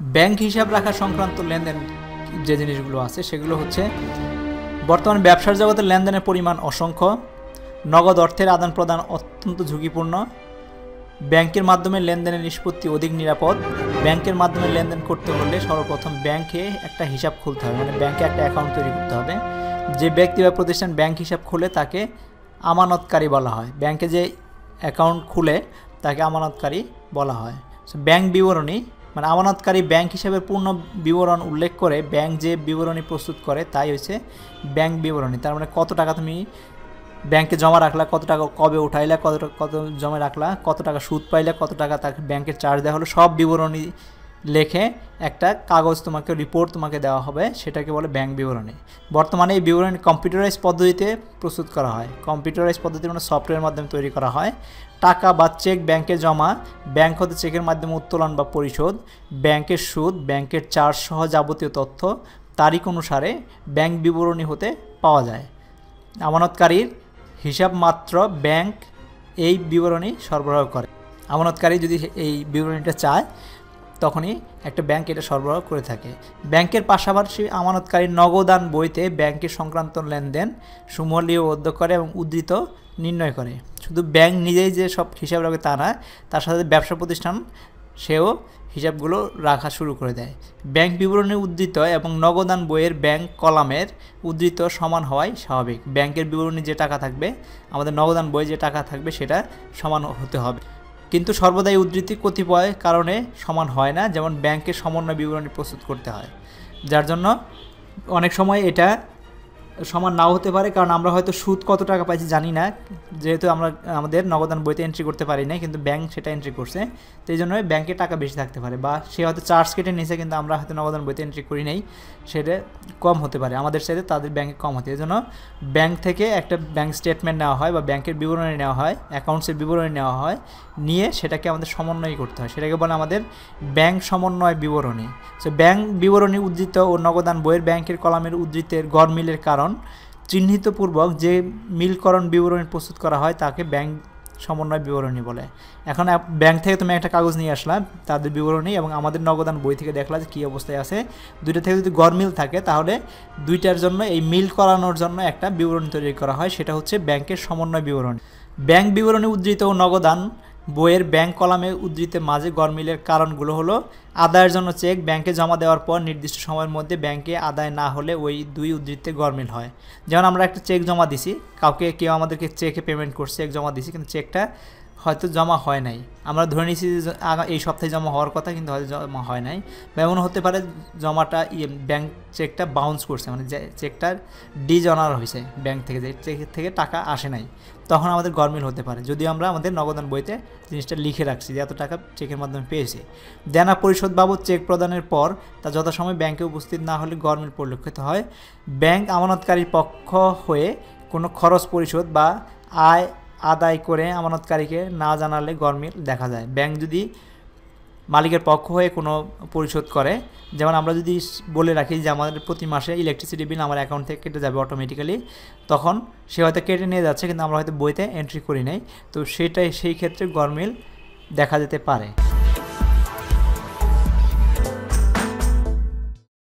Bank হিসাব রাখা সংক্রান্ত লেনদেন, যে জিনিসগুলো আছে, সেগুলো হচ্ছে বর্তমান ব্যবসার জগতে লেনদেনের পরিমাণ অসংখ্য, নগদ অর্থের আদান প্রদান অত্যন্ত ঝুঁকিপূর্ণ, ব্যাংকের মাধ্যমে লেনদেনের নিষ্পত্তি অধিক নিরাপদ, ব্যাংকের মাধ্যমে লেনদেন করতে হলে সর্বপ্রথম ব্যাংকে একটা হিসাব খুলতে হবে মানে ব্যাংকে একটা অ্যাকাউন্ট তৈরি করতে হবে। যে ব্যক্তি বা প্রতিষ্ঠান ব্যাংক হিসাব খুলে তাকে আমানতকারী বলা হয়। ব্যাংকে যে অ্যাকাউন্ট খুলে তাকে আমানতকারী বলা হয়। সো ব্যাংক বিবরণী মানে আমানতকারী ব্যাংক হিসাবে পূর্ণ বিবরণ উল্লেখ করে ব্যাংক যে বিবরণী প্রস্তুত করে তাই হচ্ছে ব্যাংক বিবরণী। তার মানে কত টাকা তুমি ব্যাংকে জমা রাখলা, কত টাকা কবে উঠাইলা, কত কত জমা রাখলা, কত টাকা সুদ পাইলা, কত টাকা তাকে ব্যাংকের চার্জ দেওয়া হলো, সব বিবরণী লেখে একটা কাগজ তোমাকে রিপোর্ট তোমাকে দেওয়া হবে, সেটাকে বলে ব্যাংক বিবরণী। বর্তমানে এই বিবরণী কম্পিউটারাইজ পদ্ধতিতে প্রস্তুত করা হয়। কম্পিউটারাইজ পদ্ধতি মানে সফটওয়্যারের মাধ্যমে তৈরি করা হয়। টাকা বা চেক ব্যাংকে জমা ব্যাংক হতে চেকের মাধ্যমে উত্তোলন বা পরিশোধ ব্যাংকের সুদ ব্যাংকের চার্জ সহ যাবতীয় তথ্য, তারিখ অনুসারে ব্যাংক বিবরণী হতে পাওয়া যায়। আমানতকারীর হিসাব মাত্র ব্যাংক এই বিবরণী সরবরাহ করে। আমানতকারী যদি এই বিবরণীটা চায় তখনই একটা ব্যাংক এটা সরবরাহ করে থাকে। ব্যাংকের পাশাপাশি আমানতকারী নগদান বইতে ব্যাংকের সংক্রান্ত লেনদেন সুমলীয় করে এবং উদ্ধৃত নির্ণয় করে। শুধু ব্যাংক নিজেই যে সব হিসাব রাখে তা না, তার সাথে ব্যবসা প্রতিষ্ঠান সেও হিসাবগুলো রাখা শুরু করে দেয়। ব্যাংক বিবরণী উদ্ধৃত এবং নগদান বইয়ের ব্যাংক কলামের উদ্ধৃত সমান হওয়াই স্বাভাবিক। ব্যাংকের বিবরণী যে টাকা থাকবে, আমাদের নগদান বই যে টাকা থাকবে সেটা সমান হতে হবে। কিন্তু সর্বদাই উদ্ধৃতি কতিপয় কারণে সমান হয় না, যেমন ব্যাংকের সমন্বয় বিবরণী প্রস্তুত করতে হয়। যার জন্য অনেক সময় এটা সমান নাও হতে পারে, কারণ আমরা হয়তো সুদ কত টাকা পাইছি জানি না। যেহেতু আমরা, আমাদের নগদান বইতে এন্ট্রি করতে পারি না কিন্তু ব্যাংক সেটা এন্ট্রি করছে। তো এই জন্য ব্যাংকে টাকা বেশি থাকতে পারে, বা সে হয়তো চার্জ কেটে নিয়েছে কিন্তু আমরা হয়তো নগদান বইতে এন্ট্রি করি নাই, সেটা কম হতে পারে। আমাদের সাথে তাদের ব্যাংকে কম হতে এই জন্য ব্যাংক থেকে একটা ব্যাংক স্টেটমেন্ট নেওয়া হয়, বা ব্যাংকের বিবরণী নেওয়া হয় অ্যাকাউন্টসের বিবরণী নেওয়া হয়, নিয়ে সেটাকে আমাদের সমন্বয় করতে হয়। সেটাকে বলে আমাদের ব্যাংক সমন্বয় বিবরণী। সো ব্যাংক বিবরণী উদ্ধৃত ও নগদান বইয়ের ব্যাংকের কলামের উদ্ধৃতের গড় মিলের কারণ, চিহ্নিতপূর্বক যে মিলকরণ বিবরণী প্রস্তুত করা হয় তাকে ব্যাংক সমন্বয় বিবরণী বলে। এখন ব্যাংক থেকে তুমি একটা কাগজ নিয়ে আসলাম তাদের বিবরণী এবং আমাদের নগদান বই থেকে দেখলা যে কী অবস্থায় আছে। দুইটা থেকে যদি গড় মিল থাকে তাহলে দুইটার জন্য এই মিল করানোর জন্য একটা বিবরণী তৈরি করা হয়, সেটা হচ্ছে ব্যাংকের সমন্বয় বিবরণী। ব্যাংক বিবরণী উদ্ধৃত ও নগদান বইয়ের ব্যাংক কলামে উদ্ধৃতে মাঝে গরমিলের কারণগুলো হলো, আদায়ের জন্য চেক ব্যাংকে জমা দেওয়ার পর নির্দিষ্ট সময়ের মধ্যে ব্যাংকে আদায় না হলে ওই দুই উদ্ধৃতে গরমিল হয়। যেমন আমরা একটা চেক জমা দিছি, কাউকে কেউ আমাদেরকে চেকে পেমেন্ট করছে, চেক জমা দিছি, কিন্তু চেকটা হয়তো জমা হয় নাই। আমরা ধরে নিয়েছি যে এই সপ্তাহে জমা হওয়ার কথা, কিন্তু হয়তো জমা হয় নাই। বা এমন হতে পারে জমাটা ইয়ে ব্যাংক চেকটা বাউন্স করছে মানে চেকটার ডিজনার হয়েছে ব্যাংক থেকে, যে চেক থেকে টাকা আসে নাই। তখন আমাদের গরমিল হতে পারে। যদিও আমরা আমাদের নগদান বইতে জিনিসটা লিখে রাখছি যে এত টাকা চেকের মাধ্যমে পেয়েছি। দেনা পরিশোধ বাবদ চেক প্রদানের পর তা যথাসময়ে ব্যাংকে উপস্থিত না হলে গরমিল পরিলক্ষিত হয়। ব্যাংক আমানতকারীর পক্ষ হয়ে কোনো খরচ পরিশোধ বা আয় আদায় করে আমানতকারীকে না জানালে গরমিল দেখা যায়। ব্যাংক যদি মালিকের পক্ষ হয়ে কোনো পরিশোধ করে, যেমন আমরা যদি বলে রাখি যে আমাদের প্রতি মাসে ইলেকট্রিসিটি বিল আমার অ্যাকাউন্ট থেকে কেটে যাবে অটোমেটিক্যালি তখন সে হয়তো কেটে নিয়ে যাচ্ছে, কিন্তু আমরা হয়তো বইতে এন্ট্রি করি নাই। তো সেটাই, সেই ক্ষেত্রে গরমিল দেখা যেতে পারে।